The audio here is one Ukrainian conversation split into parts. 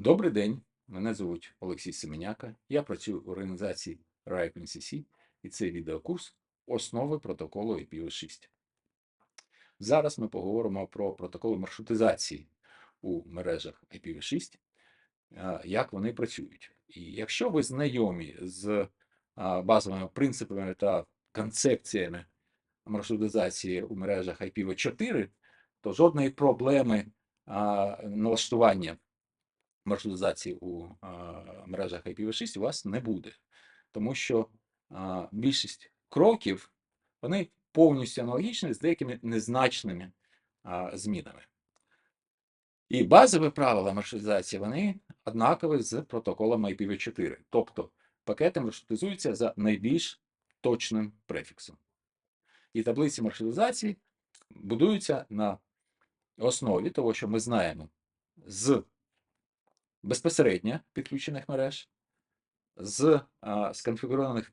Добрий день, мене звуть Олексій Семеняка. Я працюю в організації RIPE NCC і це відеокурс Основи протоколу IPv6. Зараз ми поговоримо про протоколи маршрутизації у мережах IPv6, як вони працюють. І якщо ви знайомі з базовими принципами та концепціями маршрутизації у мережах IPv4, то жодної проблеми налаштування маршрутизації у а, мережах IPv6 у вас не буде, тому що а, більшість кроків вони повністю аналогічні з деякими незначними а, змінами. І базові правила маршрутизації вони однакові з протоколом IPv4, тобто пакети маршрутизуються за найбільш точним префіксом. І таблиці маршрутизації будуються на основі того, що ми знаємо з безпосередньо підключених мереж, з сконфігурованих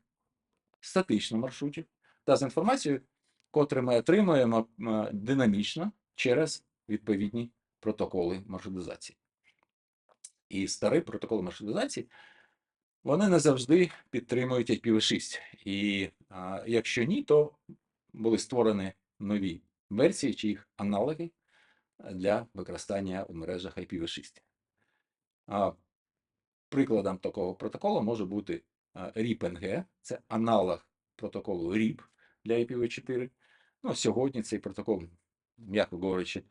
статично маршрутів та з інформацією, котру ми отримуємо динамічно через відповідні протоколи маршрутизації. І старі протоколи маршрутизації вони не завжди підтримують IPv6. І а, якщо ні, то були створені нові версії чи їх аналоги для використання у мережах IPv6. Прикладом такого протоколу може бути RIP-NG, це аналог протоколу RIP для IPv4. Ну, сьогодні цей протокол, м'яко говорячи,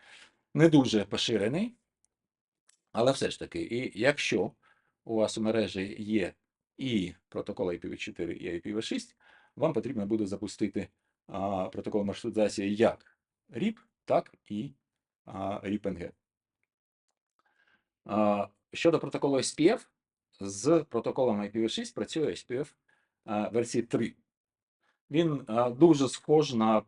не дуже поширений, але все ж таки, і якщо у вас у мережі є і протокол IPv4, і IPv6, вам потрібно буде запустити а, протокол маршрутизації як RIP, так і а, RIP-NG. Щодо протоколу SPF, з протоколом IPv6 працює SPF а, версії 3. Він дуже схож на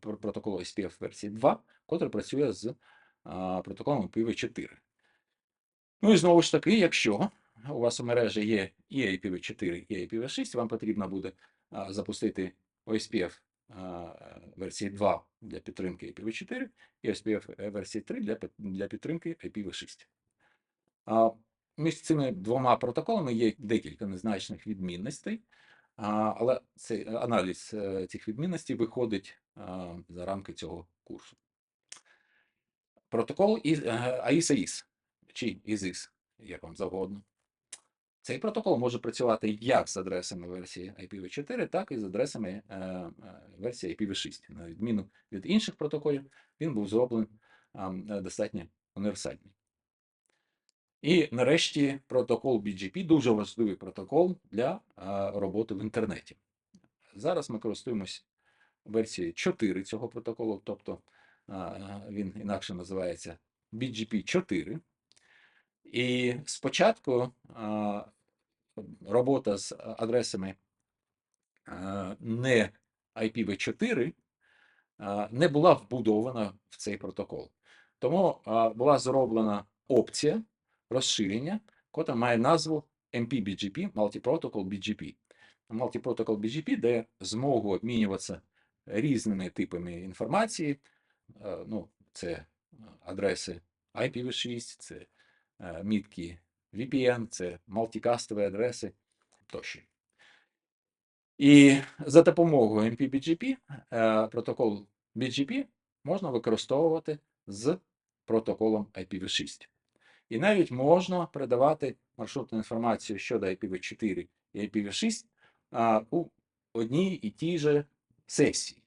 пр- протокол SPF версії 2, котрий працює з протоколом IPv4. Ну і знову ж таки, якщо у вас у мережі є і IPv4, і IPv6, вам потрібно буде запустити OSPF версії 2 для підтримки IPv4 і OSPF версії 3 для підтримки IPv6. Між цими двома протоколами є декілька незначних відмінностей, але цей аналіз е, цих відмінностей виходить за рамки цього курсу. Протокол е, AIS-AIS чи ISIS, як вам завгодно. Цей протокол може працювати як з адресами версії IPv4, так і з адресами е, е, версії IPv6. На відміну від інших протоколів, він був зроблений е, достатньо універсальний. І нарешті протокол BGP дуже важливий протокол для роботи в інтернеті. Зараз ми користуємось версією 4 цього протоколу, тобто він інакше називається BGP 4. І спочатку робота з адресами не IPv4 не була вбудована в цей протокол. Тому була зроблена опція розширення, котра має назву MPBGP Multiprotocol BGP. Multiprotocol BGP дає змогу обмінюватися різними типами інформації. Е, Ну, це е, адреси IPv6, це е, мітки VPN, це мультикастові адреси тощо. І за допомогою MPBGP протокол BGP можна використовувати з протоколом IPv6. І навіть можна передавати маршрутну інформацію щодо IPv4 і IPv6 а, у одній і тій же сесії.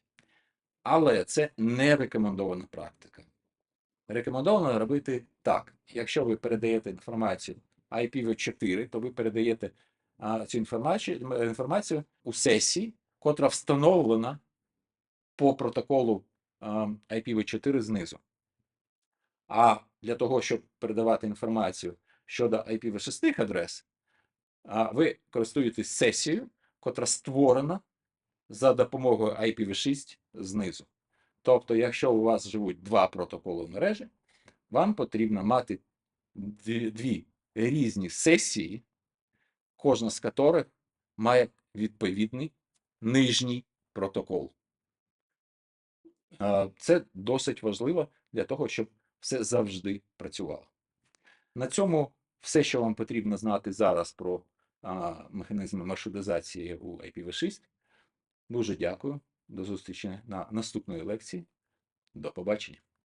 Але це не рекомендована практика. Рекомендовано робити так. Якщо ви передаєте інформацію IPv4, то ви передаєте а, цю інформацію, інформацію у сесії, котра встановлена по протоколу а, IPv4 знизу. А для того, щоб передавати інформацію щодо IPv6 адрес, ви користуєтесь сесією, котра створена за допомогою IPv6 знизу. Тобто, якщо у вас живуть два протоколи в мережі, вам потрібно мати дві різні сесії, кожна з яких має відповідний нижній протокол. Це досить важливо для того, щоб все завжди працювало. На цьому все, що вам потрібно знати зараз про а, механізми маршрутизації у IPv6. Дуже дякую. До зустрічі на наступної лекції. До побачення.